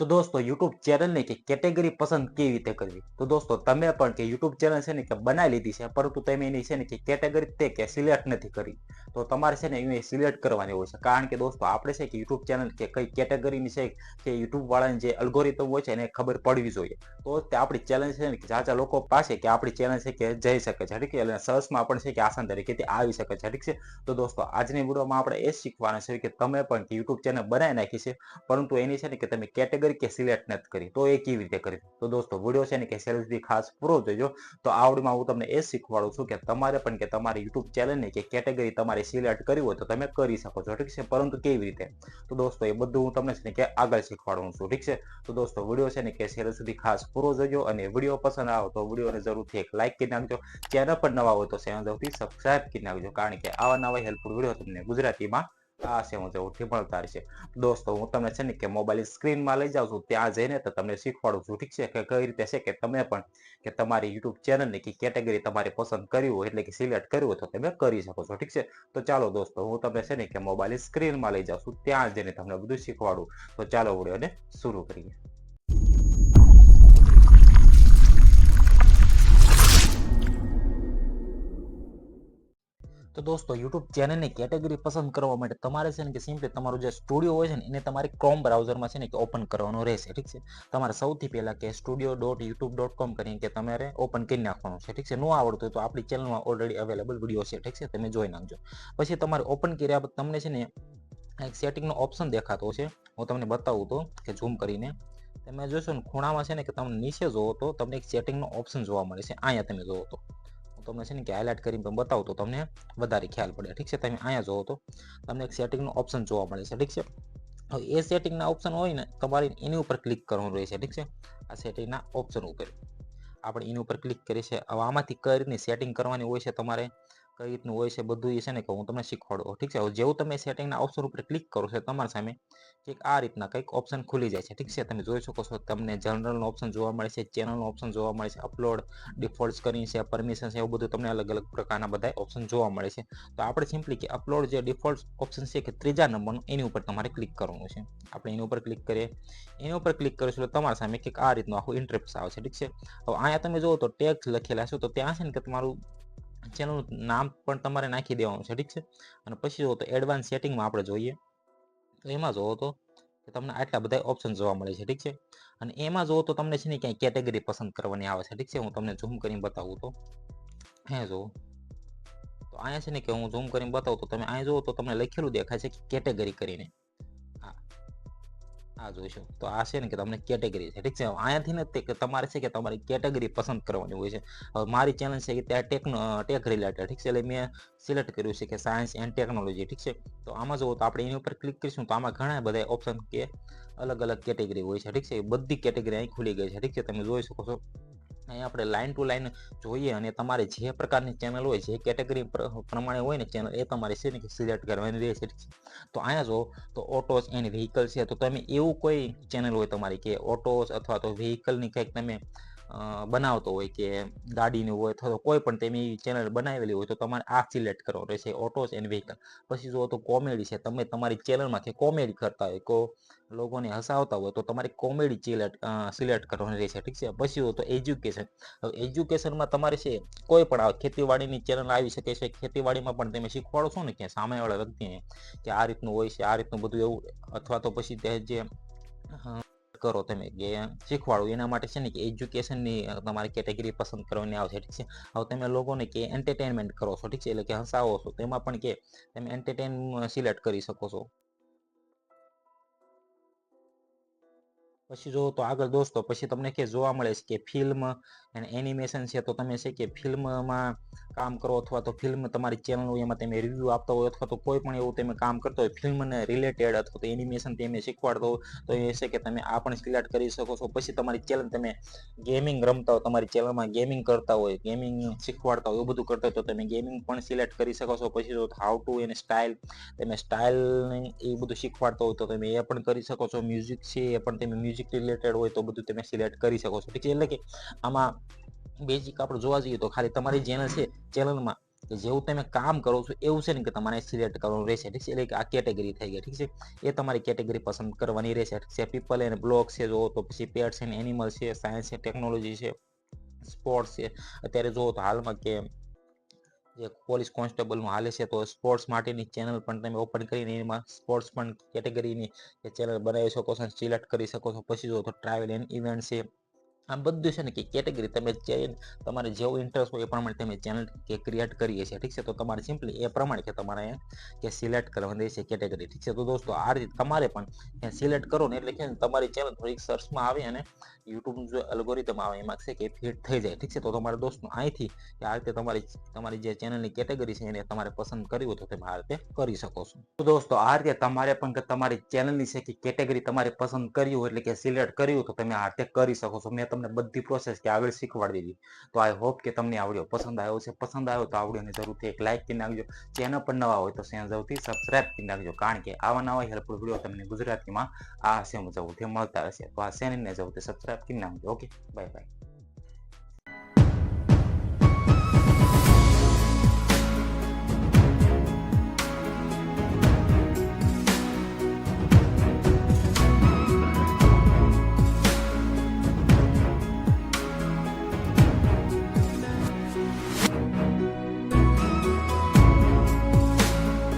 તો દોસ્તો યુટ્યુબ ચેનલની કે કેટેગરી પસંદ કેવી રીતે કરવી? તો દોસ્તો તમે પણ કે યુટ્યુબ ચેનલ છે ને કે બનાવી લીધી છે, પરંતુ તમે એની છે ને કે કેટેગરી તે કે સિલેક્ટ નથી કરી. તો તમારે છે ને એ સિલેક્ટ કરવાની હોય છે. કારણ કે દોસ્તો આપણે છે કે યુટ્યુબ ચેનલ કે કઈ કેટેગરીની છે કે યુટ્યુબ વાળાની જે અલ્ગોરિધમ હોય છે એને ખબર પડવી જોઈએ. તો તે આપણી ચેનલ છે ને કે જાજા લોકો પાસે કે આપણી ચેનલ છે કે જઈ શકે છે. ઠીક છે? એટલે સર્ચમાં પણ છે કે આસાન તરીકે તે આવી શકે છે. ઠીક છે? તો દોસ્તો આજની વિડીયોમાં આપણે એ શીખવાના છે કે તમે પણ યુટ્યુબ ચેનલ બનાવી નાખી છે, પરંતુ એની છે ને કે તમે કેટેગરી કે સિલેક્ટ નથી કરી. તો એ કેવી રીતે કરી? તો દોસ્તો વીડિયો છે ને કે સેલ સુધી ખાસ પૂરો જોજો. તો આવડીમાં હું તમને એ શીખવાડું છું કે તમારે પણ કે તમારી યુટ્યુબ ચેનલને કે કેટેગરી તમારે સિલેક્ટ કરવી હોય તો તમે કરી શકો છો. ઠીક છે? પરંતુ કેવી રીતે? તો દોસ્તો, એ બધું હું તમને છે ને કે આગળ શીખવાડું છું. ઠીક છે? તો દોસ્તો વીડિયો છે ને કે સેલ સુધી ખાસ પૂરો જોજો અને વીડિયો પસંદ આવે તો વિડીયોને જરૂરથી એક લાઇક કરી નાખજો. ચેનલ પર નવા હોય તો ચેનલ સબસ્ક્રાઇબ કરી નાખજો. કારણ કે આવા નવા હેલ્પફુલ વીડિયો તમને ગુજરાતીમાં આ છે, હું જરૂરથી મળતા રહેશે દોસ્તો, હું તમને છે ને કે મોબાઈલ સ્ક્રીનમાં લઈ જાઉં છું, ત્યાં જઈને તો તમને શીખવાડું છું, ઠીક છે? કે કઈ રીતે છે કે તમે પણ કે તમારી યુટ્યુબ ચેનલની કે કેટેગરી તમારે પસંદ કરવી હોય, એટલે કે સિલેક્ટ કરવી હોય તો તમે કરી શકો છો, ઠીક છે? તો ચાલો દોસ્તો, હું તમને છે ને કે મોબાઈલ સ્ક્રીનમાં લઈ જાઉં છું, ત્યાં જઈને તમને બધું શીખવાડું. તો ચાલો વિડીયોને શરૂ કરીએ. તો દોસ્તો યુટ્યુબ ચેનલની કેટેગરી પસંદ કરવા માટે તમારે છે ને કે સિમ્પલી તમારું જે સ્ટુડિયો હોય છે ને, એને તમારે ક્રોમ બ્રાઉઝરમાં છે ને કે ઓપન કરવાનું રહેશે, ઠીક છે? તમારે સૌથી પહેલાં કે studio dot YouTube dot com કરીને કે તમારે ઓપન કરી નાખવાનું છે, ઠીક છે? ન આવડતું તો આપણી ચેનલમાં ઓલરેડી અવેલેબલ વીડિયો છે, ઠીક છે? તમે જોઈ નાખજો. પછી તમારે ઓપન કર્યા બાદ તમને છે ને એક સેટિંગનો ઓપ્શન દેખાતો છે હું તમને બતાવું તો કે ઝૂમ કરીને. તમે જોશો ને ખૂણામાં છે ને કે તમને નીચે જોવો તો તમને એક સેટિંગનો ઓપ્શન જોવા મળે છે. અહીંયા તમે જોવો તો. હું તમને છે ને કે હાઇલાઇટ કરીને પણ બતાવું તો તમને વધારે ખ્યાલ પડે. ઠીક છે? તમે અહીંયા જોવો તો તમને એક સેટિંગનો ઓપ્શન જોવા મળે છે. ઠીક છે? હવે એ સેટિંગના ઓપ્શન હોય ને, તમારે એની ઉપર ક્લિક કરવાનું રહેશે. ઠીક છે? આ સેટિંગના ઓપ્શન ઉપર. આપણે એની ઉપર ક્લિક કરીએ છીએ હવે આમાંથી કઈ રીતની સેટિંગ કરવાની હોય છે તમારે? કઈ રીતનું હોય છે બધું એ છે ને કે હું તમને શીખવાડું. ઠીક છે? જેવું તમે સેટિંગના ઓપ્શન ઉપર ક્લિક કરો છો તમારી સામે કંઈક આ રીતના કંઈક ઓપ્શન ખુલી જાય છે. ઠીક છે? તમે જોઈ શકો છો તમને જનરલનો ઓપ્શન જોવા મળે છે ચેનલનો ઓપ્શન જોવા મળે છે અપલોડ ડિફોલ્ટ સ્ક્રીન છે પરમિશન છે, એવું બધું તમને અલગ અલગ પ્રકારના બધા ઓપ્શન જોવા મળે છે. તો આપણે સિમ્પલી કે અપલોડ જે ડિફોલ્ટ ઓપ્શન છે કે ત્રીજા નંબરનું, એની ઉપર તમારે ક્લિક કરવાનું છે. આપણે એની ઉપર ક્લિક કરીએ. એની ઉપર ક્લિક કરીશું એટલે તમારા સામે કંઈક આ રીતનું આખું ઇન્ટરેપ્ટ આવે છે. ઠીક છે? હવે અહીંયા તમે જુઓ તો ટેક્સ લખેલા છે, તો ત્યાં છે ને કે તમારું ચેનલનું નામ પણ તમારે નાખી દેવાનું છે, ઠીક છે? અને પછી જોવો તો એડવાન્સ સેટિંગમાં આપણે જોઈએ, તો એમાં જુઓ તો તમને આટલા બધા ઓપ્શન જોવા મળે છે, ઠીક છે? અને એમાં જુઓ તો તમને છે ને ક્યાંય કેટેગરી પસંદ કરવાની આવે છે, ઠીક છે? હું તમને ઝૂમ કરીને બતાવું તો. હે જુઓ તો અહીંયા છે ને કે હું ઝૂમ કરીને બતાવું તો તમે, અહીંયા જુઓ તો તમને લખેલું દેખાય છે કે કેટેગરી કરીને. આ જોઈશું. તો આ છે ને કે તમને કેટેગરી છે. ઠીક છે? અહીંયાથી ને તે તમારે છે કે તમારી કેટેગરી પસંદ કરવાની હોય છે. હવે મારી ચેનલ છે કે ત્યાં ટેકનો ટેક રિલેટેડ ઠીક છે? એટલે મેં સિલેક્ટ કર્યું છે કે સાયન્સ એન્ડ ટેકનોલોજી ઠીક છે? તો આમાં જુઓ તો આપણે એની ઉપર ક્લિક કરીશું તો આમાં ઘણા બધા ઓપ્શન કે અલગ અલગ કેટેગરી હોય છે, ઠીક છે? બધી કેટેગરી અહીં ખુલી ગઈ છે, ઠીક છે? તમે જોઈ શકો છો. અહીં આપણે લાઇન ટુ લાઇન જોઈએ અને તમારે જે પ્રકારની ચેનલ હોય, જે કેટેગરી પ્રમાણે હોય ને ચેનલ એ તમારે છે ને કે સિલેક્ટ કરવાની રહેશે તો અહીંયા જો, તો ઓટોસ એન્ડ વ્હીકલ છે, તો તમે એવું કોઈ ચેનલ હોય તમારી કે ઓટોસ અથવા તો વ્હીકલની કંઈક તમે બનાવતો હોય કે ગાડીનું હોય અથવા કોઈ પણ તમે ચેનલ બનાવેલી હોય તો તમારે આ સિલેક્ટ કરો રહેશે ઓટોસ એન્ડ વ્હીકલ પછી જુઓ તો કોમેડી છે, તમે તમારી ચેનલમાંથી કોમેડી કરતા હોય કો લોકોને હસાવતા હોય તો તમારે કોમેડી સિલેક્ટ સિલેક્ટ કરવાની રહેશે, ઠીક છે? પછી હોય તો એજ્યુકેશન એજ્યુકેશનમાં તમારે છે કોઈ પણ ખેતીવાડીની ચેનલ આવી શકે છે, ખેતીવાડીમાં પણ તમે શીખવાડો છો ને કે સામેવાળા વ્યક્તિને કે આ રીતનું હોય છે, આ રીતનું બધું એવું, અથવા તો પછી તે જે કરો તમે. કે શીખવાડો એના માટે છે ને કે એજ્યુકેશનની તમારી કેટેગરી પસંદ કરવાની આવશે ઠીક છે. હવે તમે લોકોને કે એન્ટરટેનમેન્ટ કરો છો, ઠીક છે? એટલે કે હસાવો છો તેમાં પણ કે તમે એન્ટરટેન સિલેક્ટ કરી શકો છો. પછી જો તો આગળ દોસ્તો, પછી તમને કે જોવા મળે છે કે ફિલ્મ અને એનિમેશન છે, તો તમે છે કે ફિલ્મમાં કામ કરો અથવા તો ફિલ્મ તમારી ચેનલ હોય એમાં તમે રિવ્યૂ આપતા હોય અથવા તો કોઈ પણ એવું તમે કામ કરતા હોય ફિલ્મને રિલેટેડ અથવા તો એનિમેશન તમે શીખવાડતો હોય, તો એ છે કે તમે આ પણ સિલેક્ટ કરી શકો છો. પછી તમારી ચેનલ તમે ગેમિંગ રમતા હોય, તમારી ચેનલમાં ગેમિંગ કરતા હોય ગેમિંગ શીખવાડતા હોય, એવું બધું કરતા હોય, તો તમે ગેમિંગ પણ સિલેક્ટ કરી શકો છો. પછી જો હાઉ ટુ એની સ્ટાઇલ તમે સ્ટાઇલ એ બધું શીખવાડતા હોય, તો તમે એ પણ કરી શકો છો. મ્યુઝિક છે એ પણ તમે મ્યુઝિક રિલેટેડ હોય, તો બધું તમે સિલેક્ટ કરી શકો છો. ઠીક એટલે કે આમાં બેઝિક આપણે જોવા જઈએ તો ખાલી તમારી ચેનલ છે ચેનલમાં કે જેવું તમે કામ કરો છો, એવું છે ને કે તમારે સિલેક્ટ કરવાનું રહેશે, ઠીક છે? એટલે આ કેટેગરી થઈ ગઈ ઠીક છે? એ તમારી કેટેગરી પસંદ કરવાની રહેશે, ઠીક છે? પીપલ એન્ડ બ્લોગ છે જો તો પછી પેટ છે એનિમલ છે સાયન્સ છે ટેકનોલોજી છે સ્પોર્ટ્સ છે. અત્યારે જુઓ તો હાલમાં કે જે પોલીસ કોન્સ્ટેબલનું હાલે છે, તો સ્પોર્ટ્સ માટેની ચેનલ પણ તમે ઓપન કરીને એમાં સ્પોર્ટ્સ પણ કેટેગરીની ચેનલ બનાવી શકો છો સિલેક્ટ કરી શકો છો. પછી જો તો ટ્રાવેલ એન્ડ ઇવેન્ટ છે આમ બધું છે ને કે કેટેગરી તમે જે તમારે જેવો ઇન્ટરેસ્ટ હોય એ પ્રમાણે તમે ચેનલ કે ક્રિએટ કરીએ છીએ, ઠીક છે? તો તમારે સિમ્પલી એ પ્રમાણે કે તમારે કે સિલેક્ટ કરવાની છે કેટેગરી ઠીક છે? તો દોસ્તો આ રીતે તમારે પણ સિલેક્ટ કરો ને એટલે કે તમારી ચેનલ થોડીક સર્ચમાં આવે અને યુટ્યુબ જો એલ્ગોરિધમ આવે એમાં છે કે ફિટ થઈ જાય, ઠીક છે? તો તમારે દોસ્તો અહીંથી આ રીતે તમારી તમારી જે ચેનલની કેટેગરી છે એને તમારે પસંદ કરવી હોય તો તમે આ રીતે કરી શકો છો. તો દોસ્તો આ રીતે તમારે પણ કે તમારી ચેનલની છે કે કેટેગરી તમારે પસંદ કરવી હોય એટલે કે સિલેક્ટ કર્યું તો તમે આ રીતે કરી શકો છો. મેં તમને બધી પ્રોસેસ કે આગળ શીખવાડી દીધી. તો આઈ હોપ કે તમને આવડ્યો પસંદ આવ્યો છે પસંદ આવ્યો તો આવડ્યો વિડીયોને જરૂરથી એક લાઇક કરી નાખજો. ચેનલ પર નવા હોય તો જરૂરથી સબસ્ક્રાઇબ કરી નાખજો. કારણ કે આવા નવા હેલ્પફુલ વીડિયો તમને ગુજરાતીમાં આ સેમ તે મળતા રહેશે તો આ ચેનલને જરૂરથી સબસ્ક્રાઇબ કરી નાખજો. Okay bye bye